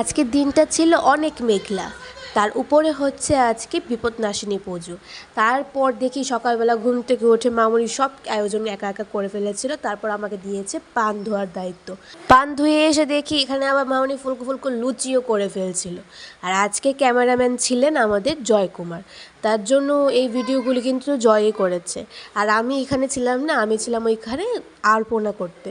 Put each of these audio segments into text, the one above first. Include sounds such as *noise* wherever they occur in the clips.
আজকের দিনটা ছিল অনেক মেঘলা। তার উপরে হচ্ছে আজকে বিপদনাশিনী পুজো। তারপর দেখি সকালবেলা ঘুম থেকে উঠে মামুনি সব আয়োজন একা একা করে ফেলেছিল। তারপর আমাকে দিয়েছে পান ধোয়ার দায়িত্ব। পান ধুয়ে এসে দেখি এখানে আবার মামুনি ফুলকো ফুলকো লুচিও করে ফেলছিল। আর আজকে ক্যামেরাম্যান ছিলেন আমাদের জয়কুমার। তার জন্য এই ভিডিওগুলি কিন্তু জয়ই করেছে। আর আমি এখানে ছিলাম না, আমি ছিলাম ওইখানে আলপনা করতে।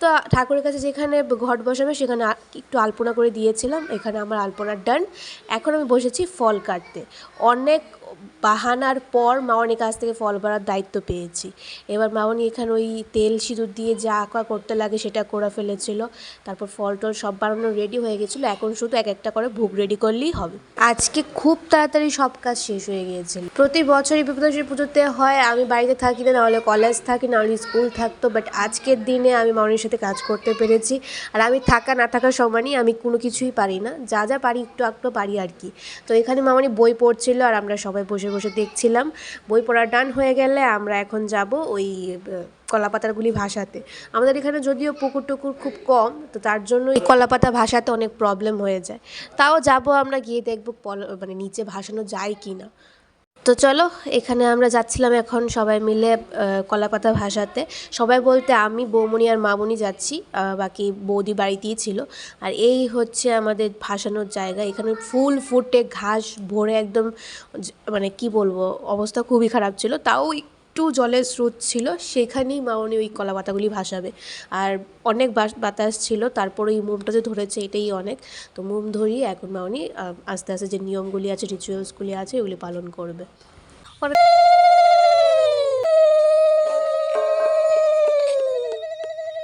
তো ঠাকুরের কাছে যেখানে ঘট বসাবে সেখানে একটু আলপনা করে দিয়েছিলাম, এখানে আমার আলপনা ডান এখন আমি বসেছি ফল কাটতে। অনেক বাহানার পর মামনির কাছ থেকে ফল ভরার দায়িত্ব পেয়েছি। এবার মামনি এখানে ওই তেল সিঁদুর দিয়ে যা আঁকা করতে লাগে সেটা করে ফেলেছিল। তারপর ফল টল সব বানানো রেডি হয়ে গেছিল। এখন শুধু এক একটা করে ভোগ রেডি করলেই হবে। আজকে খুব তাড়াতাড়ি সব কাজ শেষ হয়ে গিয়েছিল। প্রতি বছরই বিপদাসী পুজোতে হয়। আমি বাড়িতে থাকি না, নাহলে কলেজ থাকি না নাহলে স্কুল থাকতো। বাট আজকের দিনে আমি মামনির সাথে কাজ করতে পেরেছি। আর আমি থাকা, না থাকার সময়ই আমি কোনো কিছুই পারি না। যা যা পারি একটু একটু পারি আর কি। তো এখানে মামনি বই পড়ছিল আর আমরা সবাই বসে বসে দেখছিলাম। বই পড়া ডান হয়ে গেলে আমরা এখন যাব ওই কলাপাতারগুলি কলাপাতাগুলি ভাসাতে। আমাদের এখানে যদিও পুকুর টুকুর খুব কম, তো তার জন্য এই কলাপাতা ভাসাতে অনেক প্রবলেম হয়ে যায়। তাও যাব আমরা গিয়ে দেখব মানে নিচে ভাসানো যায় কি না তো চলো, এখানে আমরা যাচ্ছিলাম এখন সবাই মিলে কলাপাতা ভাষাতে সবাই বলতে আমি বৌমনি আর মামুনি যাচ্ছি বাকি বৌদি বাড়িতেই ছিল। আর এই হচ্ছে আমাদের ভাসানোর জায়গা। এখানে ফুল ফুটে, ঘাস ভরে একদম মানে কি বলব, অবস্থা খুবই খারাপ ছিল। তাও একটু জলের স্রোত ছিল সেখানেই মামনি ওই কলা পাতাগুলি ভাসাবে। আর অনেক বাস- বাতাস ছিল তারপরে ওই মোমটা যে ধরেছে এটাই অনেক। তো মোম ধরিয়ে এখন মামনি আহ, আস্তে আস্তে যে নিয়মগুলি আছে রিচুয়ালসগুলি আছে ওগুলি পালন করবে।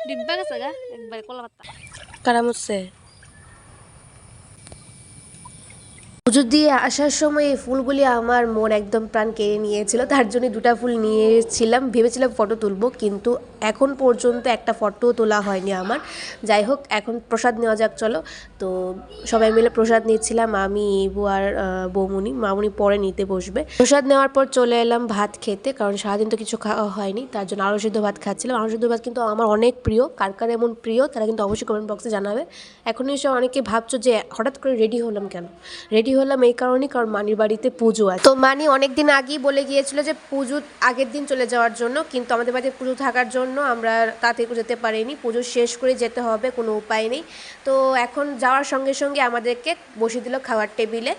ডিব্বা গেছে গা একবারে কলা পাতা। কারাম হচ্ছে দিয়ে আসার সময় এই ফুলগুলি আমার মন একদম প্রাণ কেড়ে নিয়েছিল। তার জন্য দুটা ফুল নিয়ে এসেছিলাম ভেবেছিলাম ফটো তুলবো, কিন্তু এখন পর্যন্ত একটা ফটোও তোলা হয়নি আমার। যাই হোক, এখন প্রসাদ নেওয়া যাক, চলো। তো সবাই মিলে প্রসাদ নিচ্ছিলাম, আমি, ইবু আর বৌমুনি। মামুনি পরে নিতে বসবে। প্রসাদ নেওয়ার পর চলে এলাম ভাত খেতে, কারণ সারাদিন তো কিছু খাওয়া হয়নি। তার জন্য আলু সিদ্ধ ভাত খাচ্ছিলাম। আলু সিদ্ধ ভাত কিন্তু আমার অনেক প্রিয়। কার কার এমন প্রিয়, তারা কিন্তু অবশ্যই কমেন্ট বক্সে জানাবে। এখন এসে অনেকে ভাবছ যে হঠাৎ করে রেডি হলাম কেন? রেডি হলাম এই কারণেই কারণ মানির বাড়িতে পুজো আছে। তো মানি অনেক দিন আগেই বলে গিয়েছিল যে পুজো আগের দিন চলে যাওয়ার জন্য কিন্তু আমাদের বাড়িতে পুজো থাকার জন্য আমরা করে যেতে পারিনি। পুজো শেষ করে যেতে হবে কোনো উপায় নেই। তো এখন যাওয়ার সঙ্গে সঙ্গে আমাদেরকে বসিয়ে দিল খাওয়ার টেবিলে।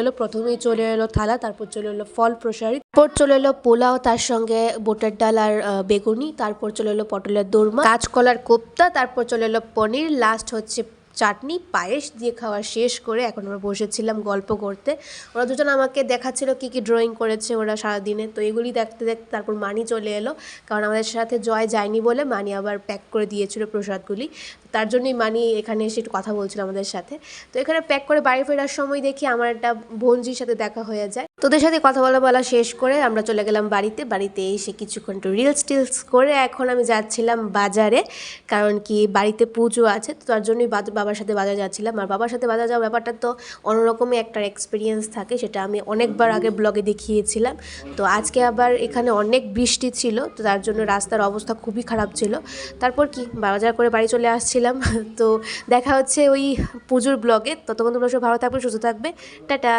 এলো প্রথমেই চলে এলো থালা তারপর চলে এলো ফল প্রসারী। তারপর চলে এলো পোলাও তার সঙ্গে বোটের ডাল আর বেগুনি। তারপর চলে এলো পটলের দোরমা। কাঁচকলার কোপ্তা তারপর চলে এলো পনির। লাস্ট হচ্ছে চাটনি, পায়েস দিয়ে খাওয়া শেষ করে এখন আমরা বসেছিলাম গল্প করতে। ওরা দুজন আমাকে দেখাচ্ছিল কি কি ড্রয়িং করেছে ওরা সারাদিনে। তো এগুলি দেখতে দেখতে তারপর মানি চলে এলো। কারণ আমাদের সাথে জয় যায়নি বলে মানি আবার প্যাক করে দিয়েছিল প্রসাদগুলি। তার জন্যই মানি এখানে এসে একটু কথা বলছিল আমাদের সাথে। তো এখানে প্যাক করে বাড়ি ফেরার সময় দেখি আমার একটা বোনজির সাথে দেখা হয়ে যায়। তোদের সাথে কথা বলা বলা শেষ করে আমরা চলে গেলাম বাড়িতে। বাড়িতে এসে কিছুক্ষণ একটু রিলস টিলস করে এখন আমি যাচ্ছিলাম বাজারে, কারণ কি বাড়িতে পুজো আছে, তো তার জন্যই বাবার সাথে বাজার যাচ্ছিলাম। আর বাবার সাথে বাজার যাওয়ার ব্যাপারটা তো অন্যরকমই একটা এক্সপিরিয়েন্স থাকে, সেটা আমি অনেকবার আগে ব্লগে দেখিয়েছিলাম। তো আজকে আবার এখানে অনেক বৃষ্টি ছিল, তো তার জন্য রাস্তার অবস্থা খুবই খারাপ ছিল। তারপর কি বাজার করে বাড়ি চলে আসছিলাম। *laughs* তো দেখা হচ্ছে ওই পুজোর ব্লগে ততক্ষণ তোমরা সব ভালো থাকবে, সুস্থ থাকবে। টাটা!